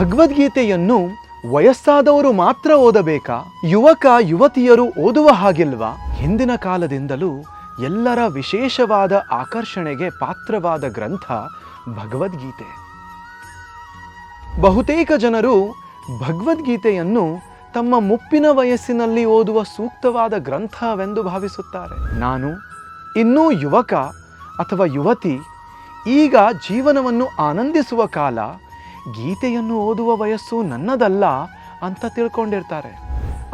ಭಗವದ್ಗೀತೆಯನ್ನು ವಯಸ್ಸಾದವರು ಮಾತ್ರ ಓದಬೇಕಾ? ಯುವಕ, ಯುವತಿಯರು ಓದುವ ಹಾಗಿಲ್ವಾ? ಹಿಂದಿನ ಕಾಲದಿಂದಲೂ ಎಲ್ಲರ ವಿಶೇಷವಾದ ಆಕರ್ಷಣೆಗೆ ಪಾತ್ರವಾದ ಗ್ರಂಥ ಭಗವದ್ಗೀತೆ. ಬಹುತೇಕ ಜನರು ಭಗವದ್ಗೀತೆಯನ್ನು ತಮ್ಮ ಮುಪ್ಪಿನ ವಯಸ್ಸಿನಲ್ಲಿ ಓದುವ ಸೂಕ್ತವಾದ ಗ್ರಂಥವೆಂದು ಭಾವಿಸುತ್ತಾರೆ. ನಾನು, ಇನ್ನೂ ಯುವಕ ಅಥವಾ ಯುವತಿ, ಈಗ ಜೀವನವನ್ನು ಆನಂದಿಸುವ ಕಾಲ ಗೀತೆಯನ್ನು ಓದುವ ವಯಸ್ಸು ನನ್ನದಲ್ಲ ಅಂತ ತಿಳ್ಕೊಂಡಿರ್ತಾರೆ.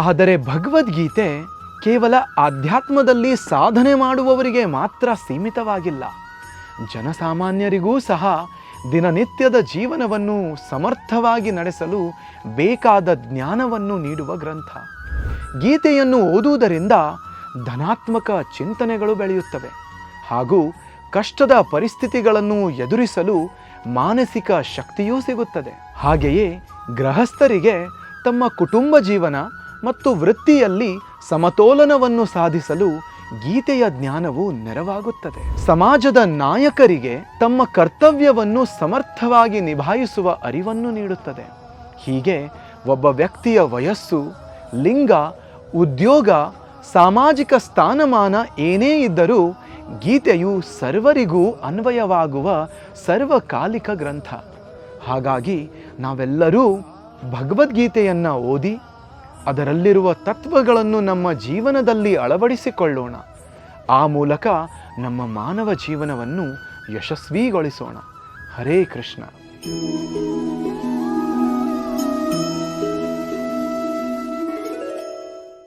ಆದರೆ ಭಗವದ್ಗೀತೆ ಕೇವಲ ಆಧ್ಯಾತ್ಮದಲ್ಲಿ ಸಾಧನೆ ಮಾಡುವವರಿಗೆ ಮಾತ್ರ ಸೀಮಿತವಾಗಿಲ್ಲ. ಜನಸಾಮಾನ್ಯರಿಗೂ ಸಹ ದಿನನಿತ್ಯದ ಜೀವನವನ್ನು ಸಮರ್ಥವಾಗಿ ನಡೆಸಲು ಬೇಕಾದ ಜ್ಞಾನವನ್ನು ನೀಡುವ ಗ್ರಂಥ. ಗೀತೆಯನ್ನು ಓದುವುದರಿಂದ ಧನಾತ್ಮಕ ಚಿಂತನೆಗಳು ಬೆಳೆಯುತ್ತವೆ ಹಾಗೂ ಕಷ್ಟದ ಪರಿಸ್ಥಿತಿಗಳನ್ನು ಎದುರಿಸಲು ಮಾನಸಿಕ ಶಕ್ತಿಯೂ ಸಿಗುತ್ತದೆ. ಹಾಗೆಯೇ ಗೃಹಸ್ಥರಿಗೆ ತಮ್ಮ ಕುಟುಂಬ ಜೀವನ ಮತ್ತು ವೃತ್ತಿಯಲ್ಲಿ ಸಮತೋಲನವನ್ನು ಸಾಧಿಸಲು ಗೀತೆಯ ಜ್ಞಾನವು ನೆರವಾಗುತ್ತದೆ. ಸಮಾಜದ ನಾಯಕರಿಗೆ ತಮ್ಮ ಕರ್ತವ್ಯವನ್ನು ಸಮರ್ಥವಾಗಿ ನಿಭಾಯಿಸುವ ಅರಿವನ್ನು ನೀಡುತ್ತದೆ. ಹೀಗೆ ಒಬ್ಬ ವ್ಯಕ್ತಿಯ ವಯಸ್ಸು, ಲಿಂಗ, ಉದ್ಯೋಗ, ಸಾಮಾಜಿಕ ಸ್ಥಾನಮಾನ ಏನೇ ಇದ್ದರೂ ಗೀತೆಯು ಸರ್ವರಿಗೂ ಅನ್ವಯವಾಗುವ ಸರ್ವಕಾಲಿಕ ಗ್ರಂಥ. ಹಾಗಾಗಿ ನಾವೆಲ್ಲರೂ ಭಗವದ್ಗೀತೆಯನ್ನು ಓದಿ, ಅದರಲ್ಲಿರುವ ತತ್ವಗಳನ್ನು ನಮ್ಮ ಜೀವನದಲ್ಲಿ ಅಳವಡಿಸಿಕೊಳ್ಳೋಣ. ಆ ಮೂಲಕ ನಮ್ಮ ಮಾನವ ಜೀವನವನ್ನು ಯಶಸ್ವಿಗೊಳಿಸೋಣ. ಹರೇ ಕೃಷ್ಣ.